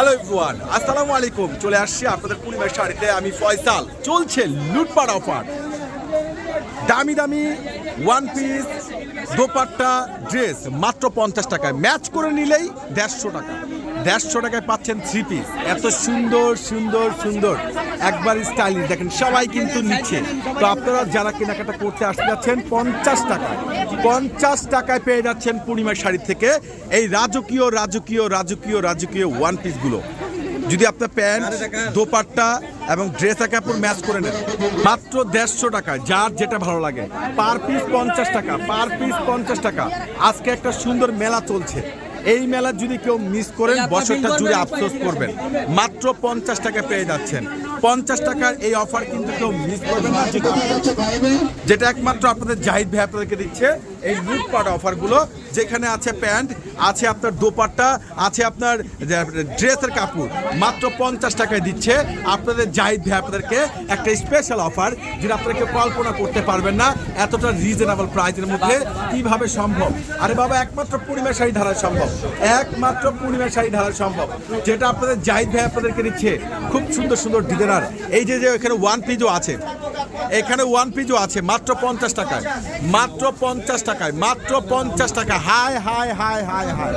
Hello everyone আসসালামু আলাইকুম। চলে আসছি আপনাদের পূর্ণিমার শাড়িতে। আমি ফয়সাল। চলছে লুটপাট অফার। দামি দামি ওয়ান পিস দোপাট্টা ড্রেস মাত্র পঞ্চাশ টাকায়। ম্যাচ করে নিলেই দেড়শো টাকা। দেড়শো টাকায় পাচ্ছেন থ্রি পিস এত সুন্দর সুন্দর সুন্দর। একবার স্টাইলিশ দেখেন, সবাই কিন্তু নিচ্ছে। তো আপনারা যারা কেনাকাটা করতে আসতে যাচ্ছেন, পঞ্চাশ টাকা পঞ্চাশ টাকায় পেয়ে যাচ্ছেন পূর্ণিমার শাড়ি থেকে। এই রাজকীয় রাজকীয় রাজকীয় রাজকীয় ওয়ান পিসগুলো যদি আপনার প্যান্ট দোপাট্টা এবং ড্রেস কাপড় ম্যাচ করে নেন মাত্র দেড়শো টাকা যার যেটা ভালো লাগে। পার পিস পঞ্চাশ টাকা পার পিস পঞ্চাশ টাকা। আজকে একটা সুন্দর মেলা চলছে। এই মেলা যদি কেউ মিস করেন বছরটা জুড়ে আফসোস করবেন। মাত্র পঞ্চাশ টাকা পেয়ে যাচ্ছেন। পঞ্চাশ টাকার এই অফার কিন্তু কেউ মিস করবেন না যেটা যেটা একমাত্র আপনাদের জাহিদ ভাই আপনাদেরকে দিচ্ছে। এই লুটপাট অফারগুলো যেখানে আছে প্যান্ট আছে আপনার দোপাট্টা, আছে আপনার ড্রেসের কাপড়। মাত্র পঞ্চাশ টাকায় দিচ্ছে। আপনাদের জাহিদ ভাই আপনাদেরকে একটা স্পেশাল অফার যেটা আপনাদেরকে কল্পনা করতে পারবেন না। এতটা রিজনেবল প্রাইসের মধ্যে কীভাবে সম্ভব? আরে বাবা, একমাত্র পূর্ণিমা শাড়ি ধারা সম্ভব। একমাত্র পূর্ণিমা শাড়ি ধারা সম্ভব। যেটা আপনাদের জাহিদ ভাই আপনাদেরকে দিচ্ছে। খুব সুন্দর সুন্দর ডিজাইনার এই যে যে, এখানে ওয়ান পিজও আছে। এখানে ওয়ান পিজও আছে, মাত্র পঞ্চাশ টাকায়। মাত্র পঞ্চাশ টাকায়, মাত্র পঞ্চাশ টাকা। হাই হাই হাই হাই হাই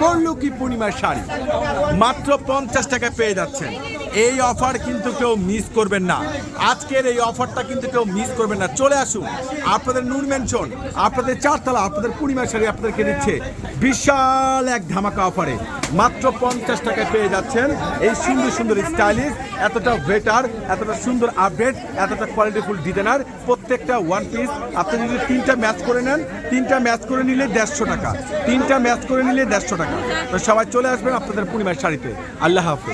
করল কি পূর্ণিমার শাড়ি। মাত্র পঞ্চাশ টাকায় পেয়ে যাচ্ছেন। এই অফার কিন্তু কেউ মিস করবেন না। আজকের এই অফারটা কিন্তু কেউ মিস করবেন না। চলে আসুন, আপনাদের নূর মেনশন আপনাদের চারতলা, আপনাদের পূর্ণিমা শাড়ি আপনাদেরকে দিচ্ছে বিশাল এক ধামাকা অফারে। মাত্র পঞ্চাশ টাকায় পেয়ে যাচ্ছেন এই সুন্দর সুন্দর স্টাইলিশ, এতটা বেটার এতটা সুন্দর আপডেট, এতটা কোয়ালিটিফুল ডিজাইনার প্রত্যেকটা ওয়ান পিস আপনি যদি তিনটা ম্যাচ করে নেন, তিনটা ম্যাচ করে নিলে দেড়শো টাকা। তিনটা ম্যাচ করে নিলে দেড়শো টাকা। তো সবাই চলে আসবেন আপনাদের পূর্ণিমার শাড়িতে। আল্লাহ হাফেজ।